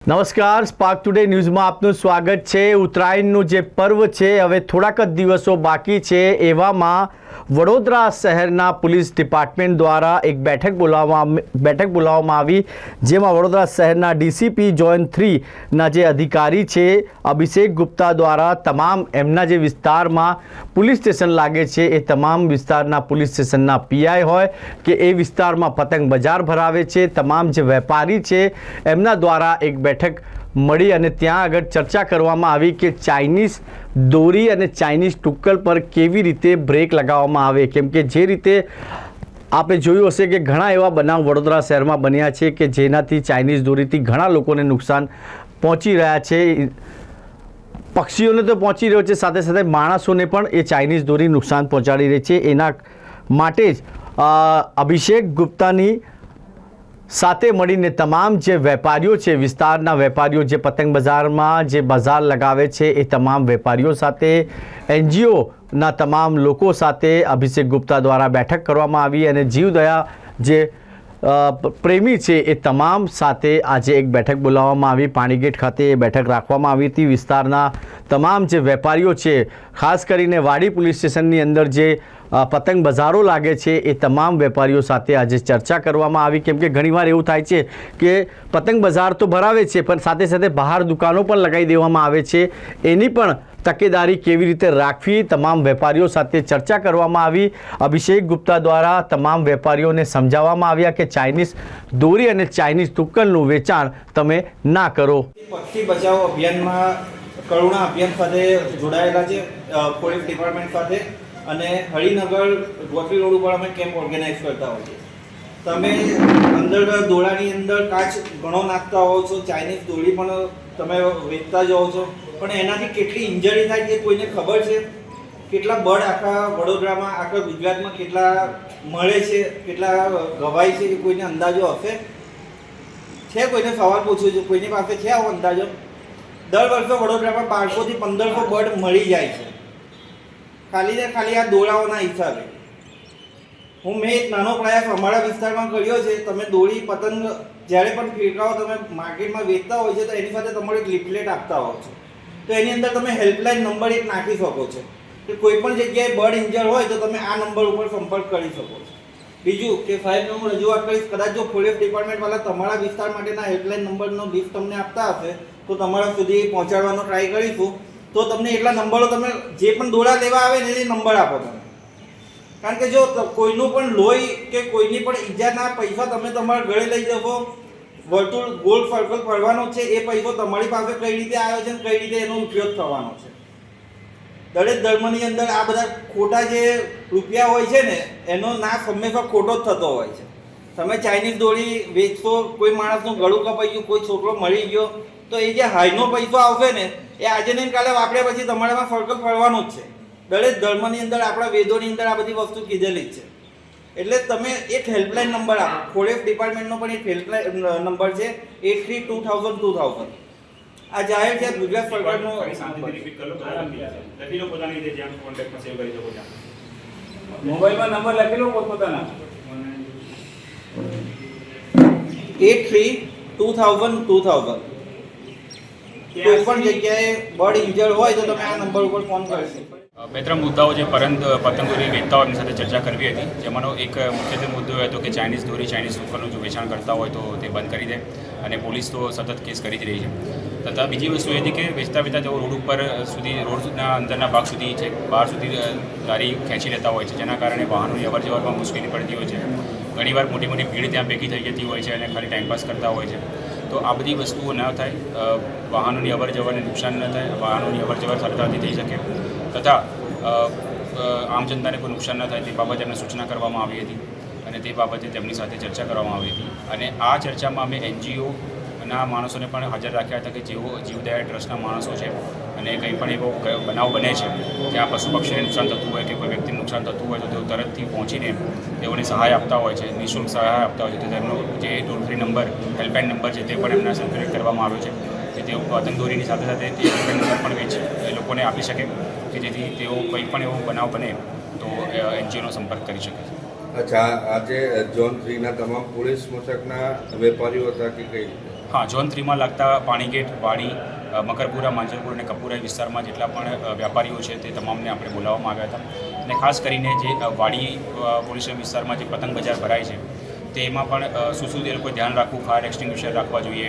નમસ્કાર spark today ન્યૂઝમાં આપનું સ્વાગત છે. ઉત્તરાયણનું જે પર્વ છે, હવે થોડાક જ દિવસો બાકી છે એવામાં વડોદરા શહેરના પોલીસ ડિપાર્ટમેન્ટ દ્વારા એક બેઠક બોલાવવામાં બેઠક બોલાવવામાં આવી, જેમાં વડોદરા શહેરના ડીસીપી જોઈન થ્રીના જે અધિકારી છે, અભિષેક ગુપ્તા દ્વારા તમામ એમના જે વિસ્તારમાં પોલીસ સ્ટેશન લાગે છે, એ તમામ વિસ્તારના પોલીસ સ્ટેશનના પીઆઈ હોય કે એ વિસ્તારમાં પતંગ બજાર ભરાવે છે, તમામ જે વેપારી છે, એમના દ્વારા એક બેઠક મળી અને ત્યાં આગળ ચર્ચા કરવામાં આવી કે ચાઇનીઝ દોરી અને ચાઇનીઝ ટુક્કલ પર કેવી રીતે બ્રેક લગાવવામાં આવે? કેમ કે જે રીતે આપણે જોયું હશે કે ઘણા એવા બનાવ વડોદરા શહેરમાં બન્યા છે કે જેનાથી ચાઇનીઝ દોરીથી ઘણા લોકોને નુકસાન પહોંચી રહ્યા છે. પક્ષીઓને તો પહોંચી રહ્યો છે, સાથે સાથે માણસોને પણ એ ચાઇનીઝ દોરી નુકસાન પહોંચાડી રહી છે. એના માટે જ અભિષેક ગુપ્તાની સાથે મળીને તમામ જે વેપારીઓ છે, વિસ્તારના વેપારીઓ જે પતંગ બજારમાં જે બજાર લગાવે છે, એ તમામ વેપારીઓ સાથે, એનજીઓના તમામ લોકો સાથે અભિષેક ગુપ્તા દ્વારા બેઠક કરવામાં આવી અને જીવદયા જે પ્રેમી છે, એ તમામ સાથે આજે એક બેઠક બોલાવવામાં આવી. પાણીગેટ ખાતે એ બેઠક રાખવામાં આવી હતી. વિસ્તારના તમામ જે વેપારીઓ છે, ખાસ કરીને વાડી પોલીસ સ્ટેશનની અંદર જે પતંગ બજારો લાગે છે એ તમામ વેપારીઓ સાથે આજે ચર્ચા કરવામાં આવી. કેમ કે ઘણીવાર એવું થાય છે કે પતંગ બજાર તો ભરાવે છે, પણ સાથે સાથે બહાર દુકાનો પણ લગાવી દેવામાં આવે છે. એની પણ તકેદારી કેવી રીતે રાખવી તમામ વેપારીઓ સાથે ચર્ચા કરવામાં આવી. અભિષેક ગુપ્તા દ્વારા તમામ વેપારીઓને સમજાવવામાં આવ્યા કે ચાઇનીઝ દોરી અને ચાઇનીઝ તુક્કલનું વેચાણ તમે ના કરો. પક્ષી બચાવ અભિયાનમાં કરુણા અભિયાન સાથે જોડાયેલા છે પોલીસ ડિપાર્ટમેન્ટ સાથે. અને હરિનગર ગોત્રી રોડ ઉપર અમે કેમ્પ ઓર્ગેનાઇઝ કરતા હોઈએ તમે અંદર દોડાની અંદર કાચ ઘણો નાખતા હોવ છો, ચાઇનીઝ દોડી પણ તમે વેચતા જ હોવ છો, પણ એનાથી કેટલી ઇન્જરી થાય છે કોઈને ખબર છે? કેટલા બર્ડ આખા વડોદરામાં, આખા ગુજરાતમાં કેટલા મળે છે, કેટલા ગવાય છે એ કોઈને અંદાજો હશે? છે કોઈને સવાલ પૂછ્યું છે? કોઈની પાસે છે આવો અંદાજો? દર વર્ષે વડોદરામાં બારસોથી પંદરસો બર્ડ મળી જાય છે. ખાલી ને ખાલી આ દોડાઓના હિસાબે. હું મેં એક નાનો પ્રયાસ અમારા વિસ્તારમાં કર્યો છે, તમે દોરી, પતંગ જ્યારે પણ ફેરકાઓ તમે માર્કેટમાં વેચતા હોય છે, તો એની સાથે તમારે એક લિફલેટ આપતા હોય છે. તો એની અંદર તમે હેલ્પલાઇન નંબર એક નાખી શકો છો. કે કોઈ પણ જગ્યાએ બર્ડ ઇન્જર હોય, તો તમે આ નંબર ઉપર સંપર્ક કરી શકો છો. બીજું કે સાહેબ, હું રજૂઆત કરીશ, કદાચ જો પોલીસ ડિપાર્ટમેન્ટવાળા તમારા વિસ્તાર માટેના હેલ્પલાઇન નંબરનો લિસ્ટ તમને આપતા હશે, તો તમારા સુધી પહોંચાડવાનો ટ્રાય કરીશું. તો તમને એટલા નંબરો તમે જે પણ દોડા લેવા આવે ને એ નંબર આપો તમે. કારણ કે જો કોઈનું પણ લોહી કે કોઈની પણ ઈજાના પૈસા તમે તમારા ઘરે લઈ જશો, વર્તુળ ગોળ સર્કલ ફરવાનો છે, એ પૈસો તમારી પાસે કઈ રીતે આવ્યો છે કઈ રીતે એનો ઉપયોગ થવાનો છે. દરેક ધર્મની અંદર આ બધા ખોટા જે રૂપિયા હોય છે ને, એનો નાશ હંમેશા ખોટો જ થતો હોય છે. તમે ચાઇનીઝ દોરી વેચશો કોઈ માણસનું ગળું કપાઈ ગયું કોઈ છોકરો મળી ગયો તો એ જે હાઈનો પૈસો આવશે ને એ આજે ને કાલે વાપર્યા પછી તમારામાં સર્કલ ફરવાનો જ છે. દરેક ધર્મની અંદર આપણા વેદોની અંદર આ બધી વસ્તુ કીધેલી જ છે. એટલે તમે એક હેલ્પલાઇન નંબર આપો. ફોરેસ્ટ ડિપાર્ટમેન્ટનો પણ એક હેલ્પલાઇન નંબર છે eight three two thousand two thousand આ જાહેર છે ગુજરાત સરકારનો મોબાઈલમાં નંબર લખેલો કરો eight three two thousand two thousand. કોઈ પણ જગ્યાએ બર્ડ ઇન્જર્ડ હોય તો તમે આ નંબર ઉપર ફોન કરી શકો. બે ત્રણ મુદ્દાઓ જે પરંત પતંગોની વેચતા એમની સાથે ચર્ચા કરવી હતી જેમાંનો એક મુખ્યત્વે મુદ્દો હતો કે ચાઇનીઝ દોરી ચાઇનીઝ ઉપરનું જો વેચાણ કરતા હોય તો તે બંધ કરી દે અને પોલીસ તો સતત કેસ કરી જ રહી છે. તથા બીજી વસ્તુ એ હતી કે વેચતા વેચતા તેઓ રોડ ઉપર સુધી રોડના અંદરના ભાગ સુધી છે બહાર સુધી લારી ખેંચી લેતા હોય છે જેના કારણે વાહનોની અવર જવરમાં મુશ્કેલી પડતી હોય છે. ઘણીવાર મોટી મોટી ભીડ ત્યાં ભેગી થઈ જતી હોય છે અને ખાલી ટાઈમપાસ કરતા હોય છે. તો આ બધી વસ્તુઓ ન થાય વાહનોની અવર જવરને નુકસાન ન થાય, વાહનોની અવર જવર સરળતાથી થઈ શકે. તથા આમ જનતાને કોઈ નુકસાન ન થાય તે બાબતે એમને સૂચના કરવામાં આવી હતી અને તે બાબતે તેમની સાથે ચર્ચા કરવામાં આવી હતી. અને આ ચર્ચામાં અમે એનજીઓ ના માણસોને પણ હાજર રાખ્યા હતા કે જેઓ જીવદયા ટ્રસ્ટના માણસો છે અને કંઈ પણ એવો બનાવ બને છે જ્યાં પશુ પક્ષીને નુકસાન થતું હોય કે કોઈ વ્યક્તિને નુકસાન થતું હોય તો તેઓ તરતથી પહોંચીને તેઓને સહાય આપતા હોય છે, નિઃશુલ્ક સહાય આપતા હોય છે. તો તેમનો જે toll free number, helpline number છે તે પણ એમના સંકલિત કરવામાં આવ્યો છે. કે તેઓ પતંગદોરીની સાથે સાથે તે હેલ્પલાઇન નંબર પણ વેચે એ લોકોને આપી શકે કે જેથી તેઓ કંઈ પણ એવો બનાવ બને તો એનજીઓનો સંપર્ક કરી શકે અચ્છા આજે ઝોન થ્રીના તમામ પોલીસ મથકના વેપારીઓ હતા કે કઈ? હા ઝોન થ્રીમાં લાગતા પાણીગેટ, વાડી મકરપુરા માંજરપુર અને કપુરા વિસ્તારમાં જેટલા પણ વેપારીઓ છે તે તમામને આપણે બોલાવવામાં આવ્યા હતા. અને ખાસ કરીને જે વાડી પોલીસ વિસ્તારમાં જે પતંગ બજાર ભરાય છે તેમાં પણ શું શું એ લોકોએ ધ્યાન રાખવું ફાયર એક્સટિંગ્વિશર રાખવા જોઈએ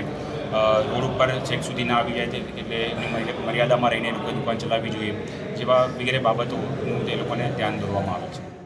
રોડ ઉપર છેક સુધી ના આવી જાય તે, એટલે એની મર્યાદામાં રહીને એ લોકોએ દુકાન ચલાવવી જોઈએ, જેવા વગેરે બાબતોનું તે લોકોને ધ્યાન દોરવામાં આવે છે.